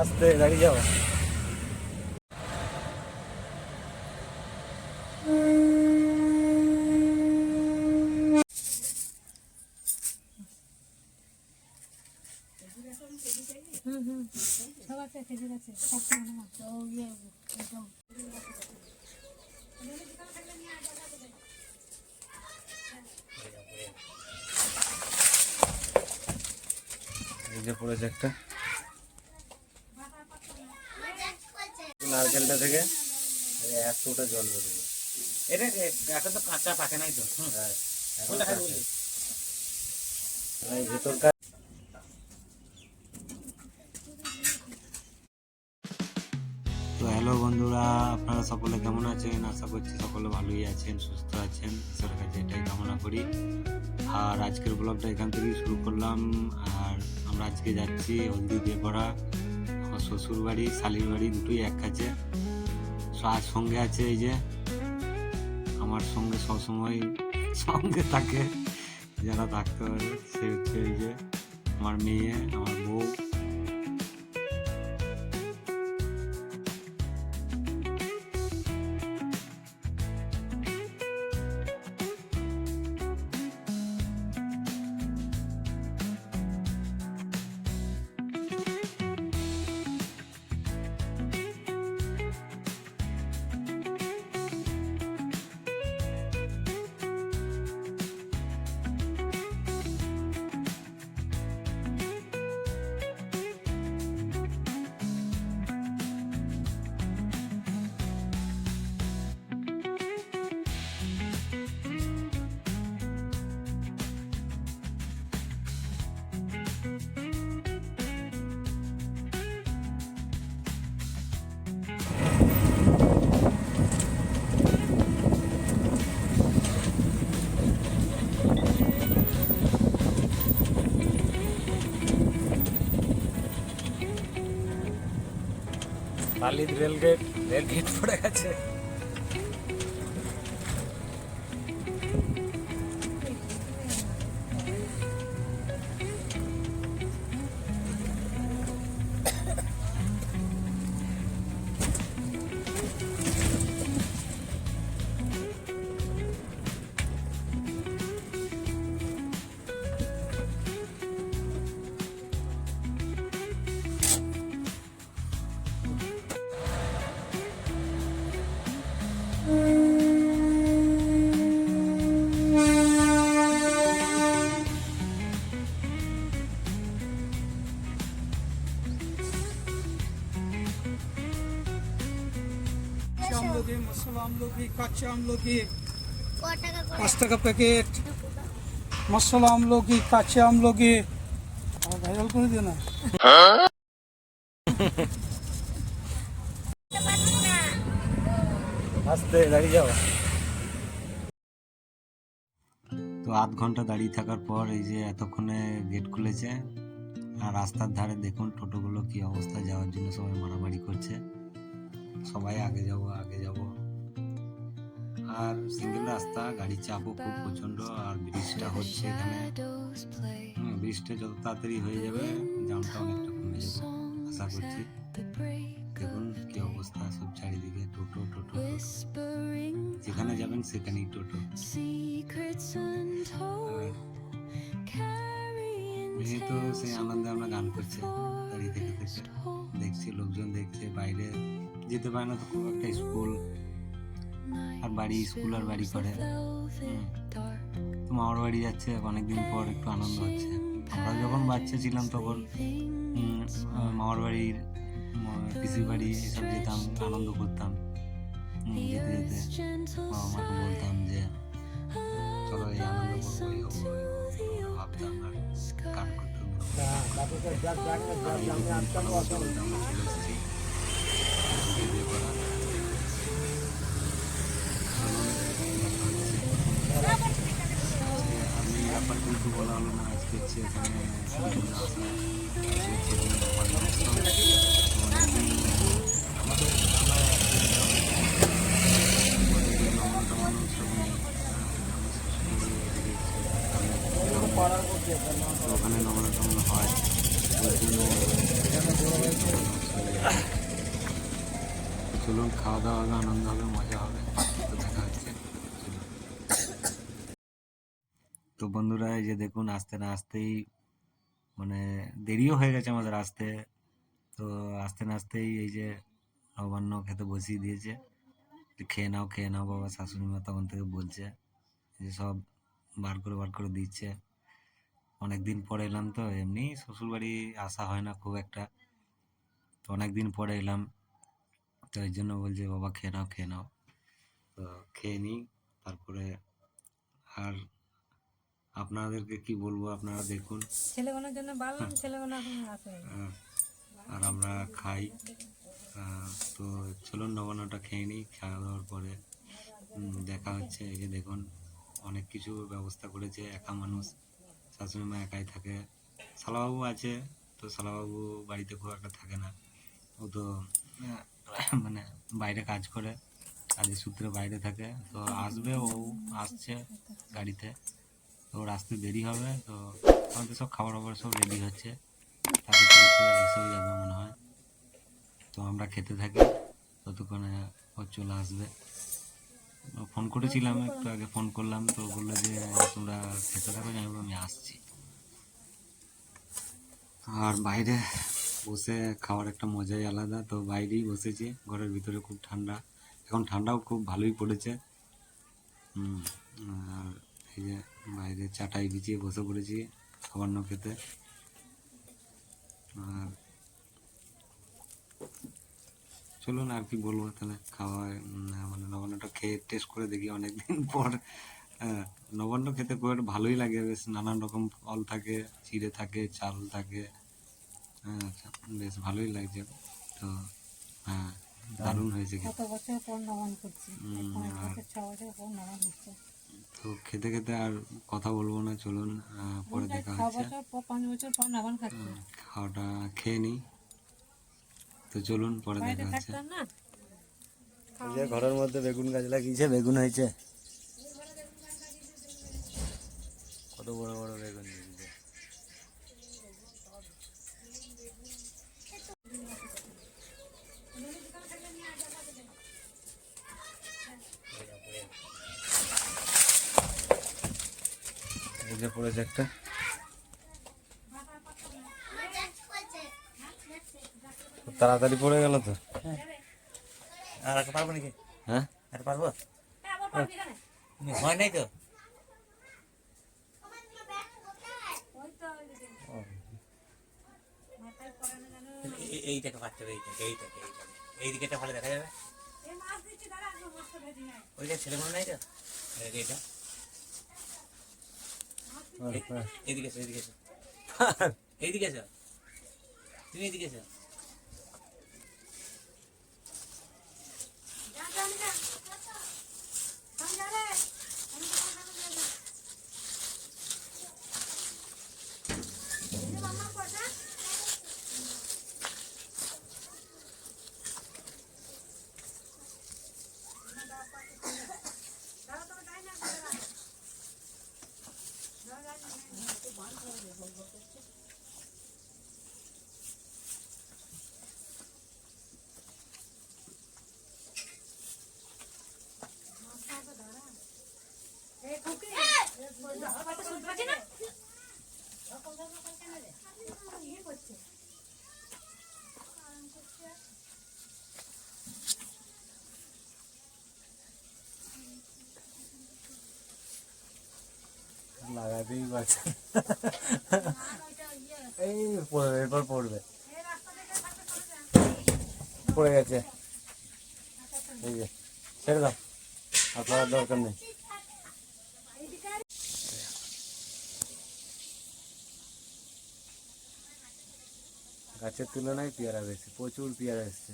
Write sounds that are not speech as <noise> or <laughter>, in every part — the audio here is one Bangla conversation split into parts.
আস্তে দাঁড়িয়ে যাও এই যে পড়েছে একটা। নারকেলটা থেকে এই একশোটা জল বেরোবে এটা একটা তো কাঁচা পাকে নাই তো হ্যাঁ ভেতরকার তো হ্যালো বন্ধুরা আপনারা সকলে কেমন আছেন? আশা করছি সকলে ভালোই আছেন সুস্থ আছেন। ঈশ্বরের কাছে এটাই কামনা করি। আর আজকের ব্লগটা এখান থেকেই শুরু করলাম। আর আমরা আজকে যাচ্ছি হলদি আমার শ্বশুর বাড়ি শালির বাড়ি দুটোই এক কাছে আর সঙ্গে আছে এই যে, আমার সঙ্গে সবসময় সঙ্গে থাকে, যারা থাকতে পারে, সে হচ্ছে এই যে আমার মেয়ে, আমার বউ। বালির রেলগেট রেলগেট গেট পড়ে গেছে। আমলকি কাঁচা আমলকি পাঁচ টাকা প্যাকেট মশলা আমলকি কাঁচা আমলকি। ভাইরাল করে দিও না। আস্তে দাঁড়িয়ে যাও। তো আধ ঘণ্টা দাঁড়িয়ে থাকার পর এই যে এতক্ষণে গেট খুলেছে আর রাস্তার ধারে দেখুন টোটোগুলো কি অবস্থা যাওয়ার জন্য সবাই মারামারি করছে। সবাই আগে যাব আগে যাব। আর সিঙ্গেল রাস্তা, গাড়ি চাপও খুব প্রচণ্ড আর ব্রিজটা হচ্ছে এখানে। ব্রিজটা যত তাড়াতাড়ি হয়ে যাবে জামটা অনেকটা কমে যাবে, আশা করছি। দেখুন কি অবস্থা, সব চারিদিকে টোটো টোটো। যেখানে যাবেন সেখানেই টোটো। মেয়ে তো সেই আনন্দে আমরা গান করছে দাঁড়িয়ে দেখছি, লোকজন দেখছে, বাইরে যেতে পারে না তো খুব একটা স্কুল আর বাড়ি স্কুল আর বাড়ি করে। তো মামার বাড়ি যাচ্ছে অনেকদিন পর একটু আনন্দ হচ্ছে। আমরা যখন বাচ্চা ছিলাম তখন মামার বাড়ির পিসির বাড়ি এসব যেতাম আনন্দ করতাম। যেতে যেতে বাবা মাকে বলতাম যে চলো এই আনন্দ ভাবতাম আর গান করতাম চলে এসেছি ব্যাপার কিন্তু বলা হলো না আজকে এখানে ওখানে হয় চলুন, খাওয়া দাওয়া, আনন্দ হবে, মজা তো বন্ধুরা, এই যে দেখুন, আসতে না আসতেই মানে দেরিও হয়ে গেছে আমাদের আসতে। তো আসতে না আসতেই এই যে নবান্ন খেতে বসিয়ে দিয়েছে। খেয়ে নাও খেয়ে নাও, বাবা শাশুড়ি মা তখন থেকে বলছে যে সব বার করে বার করে দিচ্ছে। অনেক দিন পরে এলাম তো, এমনি শ্বশুরবাড়ি আসা হয় না খুব একটা। তো অনেক দিন পরে এলাম, তো এই জন্য বলছে, বাবা, খেয়ে নাও খেয়ে নাও। তো খেয়ে নিই, তারপরে আর আপনাদেরকে কি বলব আপনারা দেখুন। ছেলেগুলোর জন্য বাড়লাম ছেলেগুলো আহ, আর আমরা খাই। তো চলুন নবান্নটা খেয়ে নিই খাওয়া দাওয়ার পরে দেখা হচ্ছে। এই যে দেখুন অনেক কিছু ব্যবস্থা করেছে একা মানুষ। শাশুড়ি মা একাই থাকে। শালাবাবু আছে তো শালাবাবু বাড়িতে খুব একটা থাকে না। ও তো মানে বাইরে কাজ করে কাজের সূত্রে বাইরে থাকে। তো আসবে ও আসছে গাড়িতে। তো ওর আসতে দেরি হবে তো আমাদের সব খাবার দাবার সব রেডি হচ্ছে। তারপরে এসেও যাবে মনে হয়। তো আমরা খেতে থাকি ততক্ষণে ও চলে আসবে। ফোন করেছিলাম একটু আগে ফোন করলাম তো বলল যে তোমরা খেতে থাকো আমি আমি আসছি। আর বাইরে বসে খাওয়ার একটা মজাই আলাদা তো বাইরেই বসেছি ঘরের ভিতরে খুব ঠান্ডা। এখন ঠান্ডাও খুব ভালোই পড়েছে। হুম, আর এই যে বাইরে চাটাই বিছিয়ে বসে পড়েছি খাবার না খেতে। আর চলুন আর কি বলব তাহলে খাওয়া মানে নবান্নটা খেয়ে টেস্ট করে দেখি অনেকদিন <laughs> পর। হ্যাঁ, নবান্ন খেতে খুব একটা ভালোই লাগে বেশ নানান রকম ফল থাকে চিড়ে থাকে চাল থাকে। হ্যাঁ বেশ ভালোই লাগছে। তো হ্যাঁ দারুণ হয়েছে কত বছর পর নমন করছি। বছর পর তো খেতে খেতে আর কথা বলব না চলুন পরে দেখা হচ্ছে। খাওয়াটা খেয়ে নিই। তো চলুন পরে দেখা হচ্ছে। যে ঘরের মধ্যে বেগুন গাছ লাগিয়েছে বেগুন হয়েছে। কত বড় বড় বেগুন। এই যে পড়েছে একটা। তাড়াতাড়ি পড়ে গেল তো। আর একটা পারব নাকি? হ্যাঁ? আর পারব? হয়। নাই তো? এই- এইটাকে পাচ্ছে এইটাকে এইটাকে এইটাকে। এইদিকেটা ভালো দেখা যাবে। ওইটা ছেলেগুলো নাই তো? এই- এইটা এইদিকে এসো, এইদিকে <laughs> এসো। তুমি এইদিকে এসো। পারছে এই পড়বে এরপর পড়বে পড়ে গেছে এই যে ছেড়ে দাও আর পড়ার দরকার নেই গাছের তুলনায় পেয়ারা বেশি প্রচুর পেয়ারা এসছে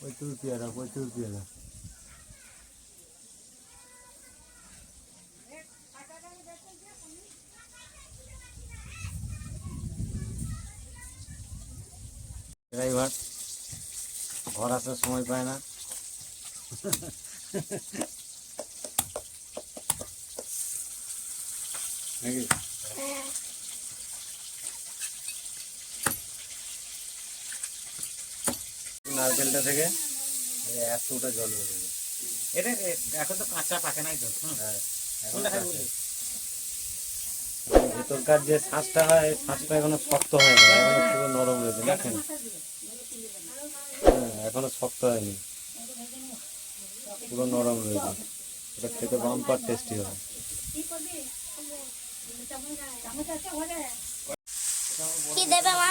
প্রচুর পেয়ারা প্রচুর পেয়ারা ড্রাইভার ঘর আসার সময় পায় না নাকি নারকেলটা থেকে? এই এতটা জল বেরোবে এটা এখন তো কাঁচা পাকে নাই তো। হ্যাঁ? ভেতরকার যে শ্বাসটা হয় শ্বাসটা এখনও শক্ত হয় না এখনও পুরো নরম রয়েছে দেখেন। হ্যাঁ এখনও শক্ত হয়নি। পুরো নরম রয়েছে এটা খেতে বাম্পার টেস্টি হয়। কি দেবে মা?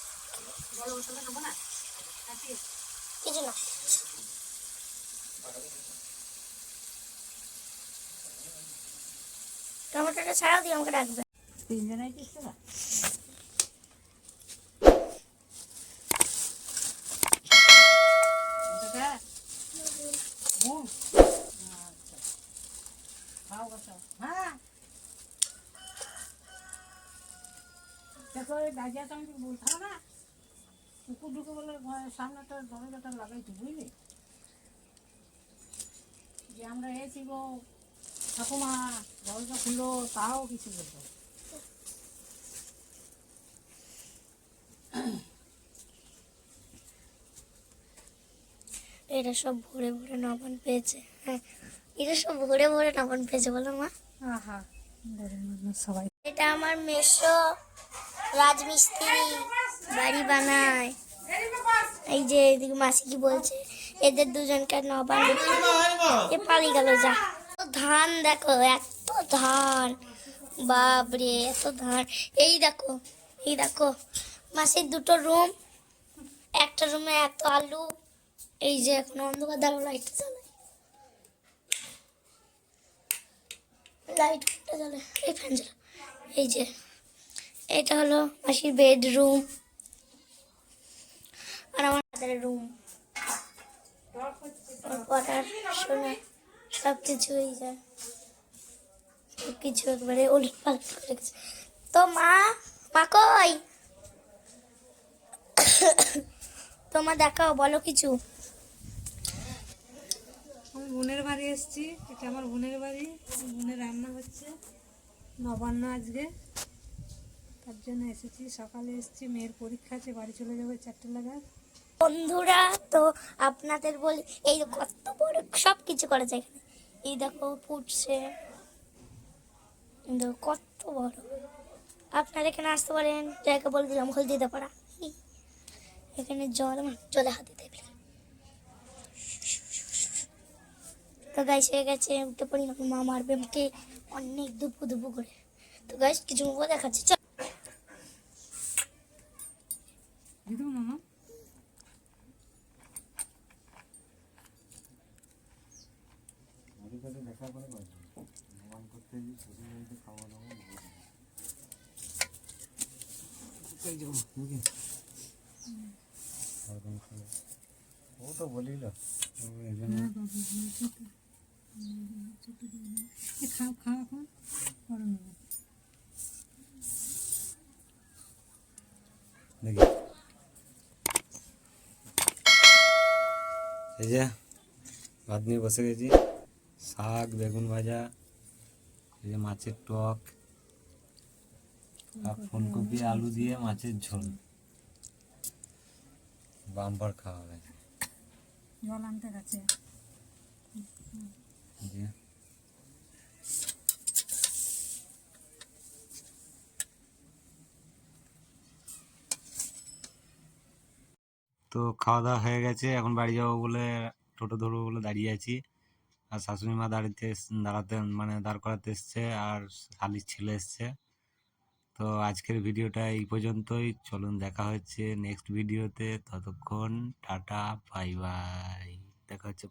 মা কিছু না টমেটোটা ছাড়াও দিয়ে আমাকে ডাকবে তিনজনাই আচ্ছা। হ্যাঁ। দেখো, এই দাঁড়িয়ে তো আমি বলতে হবে না? কুকুর ঢুকে বলে ঘরের সামনেটা দরজাটা লাগাইছি বুঝলি? যে আমরা এসেছি গো ঠাকুমা দরজা খুলো তাও কিছু বলব না। এটা সব ভরে ভরে নবান পেয়েছে হ্যাঁ? এটা সব ভরে ভরে নবান পেয়েছে বলো মা। আহা সবাই। এটা আমার মেশো রাজমিস্ত্রি। বাড়ি বানায়। এই যে এদিকে মাসি কি বলছে, এদের দুজনকে নবান এ পালিয়ে গেল, যা। ধান দেখো, এত ধান। বাপরে, এত ধান। এই দেখো এই দেখো, মাসির দুটো রুম। একটা রুমে এত আলু। এই যে এখন অন্ধকার দ্বারা লাইট জ্বালায় লাইট জ্বালে এই ফ্যান এই যে, এটা হলো মাসির বেডরুম আর আমার দাদার রুম পড়ার শোনা সব কিছু হয়ে যায়। সব কিছু একবারে উলট পালট করে গেছে। তো মা মা কই? তোমার দেখাও, বলো কিছু। আমি বোনের বাড়ি এসেছি। এটা আমার বোনের বাড়ি। বোনের রান্না হচ্ছে। নবান্ন আজকে। তার জন্য এসেছি। সকালে এসেছি। মেয়ের পরীক্ষা আছে। বাড়ি চলে যাবে চারটে লাগার বন্ধুরা, তো আপনাদের বলি, এই কত বড় সব কিছু করা যায় এখানে। এই দেখো ফুটছে কত বড়। আপনারা এখানে আসতে পারেন, জায়গা বলে দিলাম হলদিতে পাড়া। এখানে জল জলে হাতে দেবে তো গাইস হয়ে গেছে, উঠে পড়ি না মা মারবে আমাকে অনেক দুপু দুপু করে। তো গাইস কিছু মুখো দেখাচ্ছে। চল। ও তো বলিল এই জন্য এ খাও খাও এখন পরে নেব দেখি এই যে ভাত নিয়ে বসে গেছি শাক বেগুন ভাজা এই যে মাছের টক আর ফুলকপি আলু দিয়ে মাছের ঝোল। বাম্পার খাওয়া গেছে জল আনতে গেছে। তো খাওয়া দাওয়া হয়ে গেছে। এখন বাড়ি যাব বলে টোটো ধরবো বলে দাঁড়িয়ে আছি। আর শাশুড়ি মা দাঁড়িতে দাঁড়াতে মানে দাঁড় করাতে এসছে। আর শালির ছেলে এসছে। তো আজকের ভিডিওটা এই পর্যন্তই। চলুন দেখা হচ্ছে নেক্সট ভিডিওতে ততক্ষণ টাটা বাই বাই দেখা হচ্ছে।